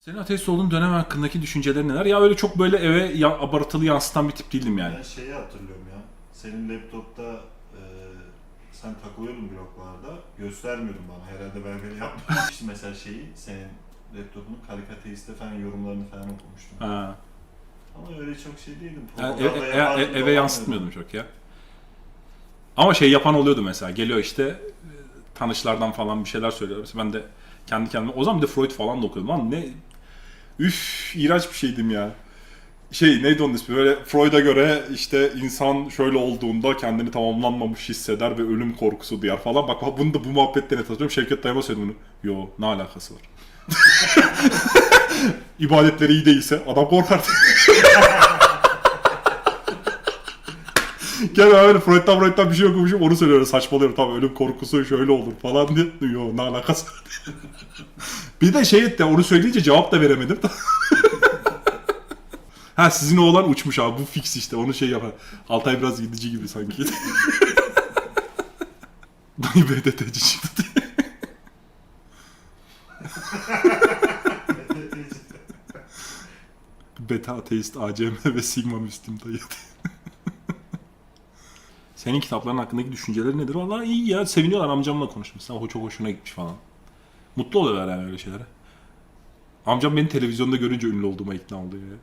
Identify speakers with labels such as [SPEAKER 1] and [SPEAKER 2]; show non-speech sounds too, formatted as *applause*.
[SPEAKER 1] Senin ateist olduğun dönem hakkındaki düşüncelerin neler? Ya öyle çok böyle eve ya, abartılı yansıtan bir tip değildim yani.
[SPEAKER 2] Ben şeyi hatırlıyorum ya. Senin laptopta e, sen takılıyordun bloklarda. Göstermiyordun bana. Herhalde ben böyle yapmamıştım *laughs* mesela şeyi. Senin laptopunu karikateiste falan yorumlarını falan okumuştum.
[SPEAKER 1] Ha.
[SPEAKER 2] Ama öyle çok şey değildim.
[SPEAKER 1] Yani eve, eve- eve yansıtmıyordum çok ya. Ama şey yapan oluyordu mesela. Geliyor işte tanışlardan falan bir şeyler söylüyor. Mesela ben de kendi kendime o zaman bir de Freud falan da okuyordum. Lan ne üf iğrenç bir şeydim ya. Şey neydi onun ismi? Böyle Freud'a göre işte insan şöyle olduğunda kendini tamamlanmamış hisseder ve ölüm korkusu duyar falan. Bak bunu da bu muhabbetten hatırlıyorum. Şevket Dayıma söyledi bunu. Yo ne alakası var? *laughs* İbadetleri iyi değilse adam korkar. *laughs* *laughs* Gel öyle Freud'dan Freud'dan bir şey okumuşum onu söylüyorum saçmalıyorum tamam ölüm korkusu şöyle olur falan diye. *laughs* Yo ne alakası *laughs* bir de şey etti onu söyleyince cevap da veremedim. ha sizin oğlan uçmuş abi bu fix işte onu şey yapar. Altay biraz gidici gibi sanki. Dayı BDT'ci çıktı. Beta ateist ACM ve Sigma Müslim dayı. Senin kitapların hakkındaki düşünceleri nedir? Vallahi iyi ya. Seviniyorlar amcamla konuşmuşsun. O çok hoşuna gitmiş falan. Mutlu oluyorlar yani öyle şeylere. Amcam beni televizyonda görünce ünlü olduğuma ikna oluyor ya.